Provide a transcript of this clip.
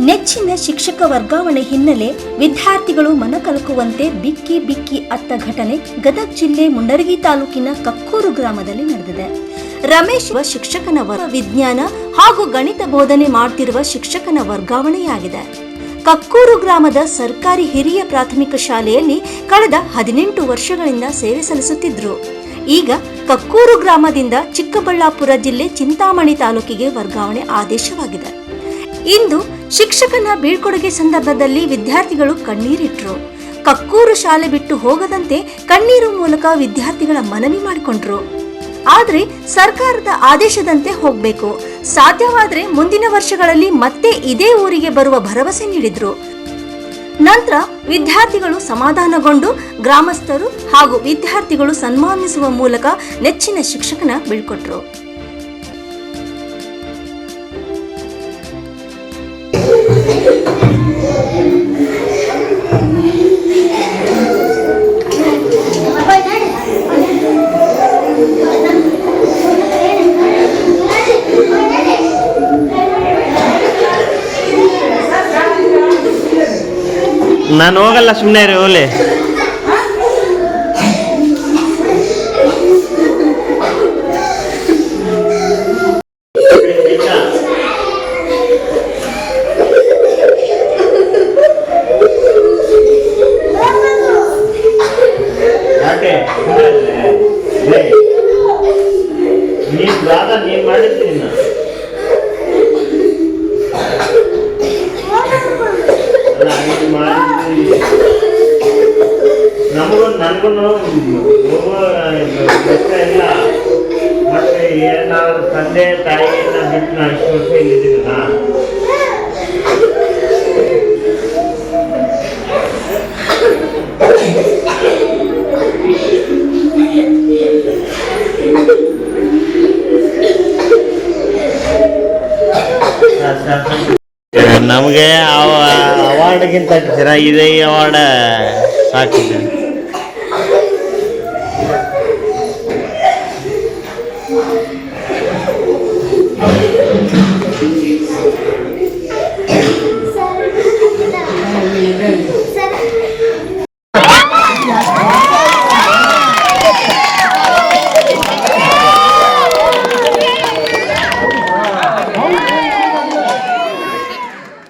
ನೆಚ್ಚಿನ ಶಿಕ್ಷಕ ವರ್ಗಾವಣೆ ಹಿನ್ನೆಲೆ ವಿದ್ಯಾರ್ಥಿಗಳು ಮನಕಲಕುವಂತೆ ಬಿಕ್ಕಿ ಬಿಕ್ಕಿ ಅತ್ತ ಘಟನೆ ಗದಗ ಜಿಲ್ಲೆ ಮುಂಡರಗಿ ತಾಲೂಕಿನ ಕಕ್ಕೂರು ಗ್ರಾಮದಲ್ಲಿ ನಡೆದಿದೆ. ರಮೇಶ್ ಶಿಕ್ಷಕನ ವಿಜ್ಞಾನ ಹಾಗೂ ಗಣಿತ ಬೋಧನೆ ಮಾಡ್ತಿರುವ ಶಿಕ್ಷಕನ ವರ್ಗಾವಣೆಯಾಗಿದೆ. ಕಕ್ಕೂರು ಗ್ರಾಮದ ಸರ್ಕಾರಿ ಹಿರಿಯ ಪ್ರಾಥಮಿಕ ಶಾಲೆಯಲ್ಲಿ ಕಳೆದ ಹದಿನೆಂಟು ವರ್ಷಗಳಿಂದ ಸೇವೆ ಸಲ್ಲಿಸುತ್ತಿದ್ದರು ಈಗ ಕಕ್ಕೂರು ಗ್ರಾಮದಿಂದ ಚಿಕ್ಕಬಳ್ಳಾಪುರ ಜಿಲ್ಲೆ ಚಿಂತಾಮಣಿ ತಾಲೂಕಿಗೆ ವರ್ಗಾವಣೆ ಆದೇಶವಾಗಿದೆ. ಇಂದು ಶಿಕ್ಷಕನ ಬೀಳ್ಕೊಡುಗೆ ಸಂದರ್ಭದಲ್ಲಿ ವಿದ್ಯಾರ್ಥಿಗಳು ಕಣ್ಣೀರಿಟ್ರು. ಕಕ್ಕೂರು ಶಾಲೆ ಬಿಟ್ಟು ಹೋಗದಂತೆ ಕಣ್ಣೀರು ಮೂಲಕ ವಿದ್ಯಾರ್ಥಿಗಳ ಮನವಿ ಮಾಡಿಕೊಂಡ್ರು. ಆದ್ರೆ ಸರ್ಕಾರದ ಆದೇಶದಂತೆ ಹೋಗ್ಬೇಕು. ಸಾಧ್ಯವಾದ್ರೆ ಮುಂದಿನ ವರ್ಷಗಳಲ್ಲಿ ಮತ್ತೆ ಇದೇ ಊರಿಗೆ ಬರುವ ಭರವಸೆ ನೀಡಿದ್ರು. ನಂತರ ವಿದ್ಯಾರ್ಥಿಗಳು ಸಮಾಧಾನಗೊಂಡು ಗ್ರಾಮಸ್ಥರು ಹಾಗೂ ವಿದ್ಯಾರ್ಥಿಗಳು ಸನ್ಮಾನಿಸುವ ಮೂಲಕ ನೆಚ್ಚಿನ ಶಿಕ್ಷಕನ ಬೀಳ್ಕೊಟ್ರು. ನಾನು ಹೋಗಲ್ಲ ಸುಮ್ಮನೆ ರೀ ಓಲೆ ನೀನು ಬೇಡ ನೀನ್ ಏನಾದ್ರು ತಂದೆ ತಾಯಿಯನ್ನ ನಮಗೆ ಅವಾರ್ಡ್ಗಿಂತ ಚೆನ್ನಾಗಿದೆ ಈ ಅವಾರ್ಡ್ ಸಾಕಿದೆ Obrigado.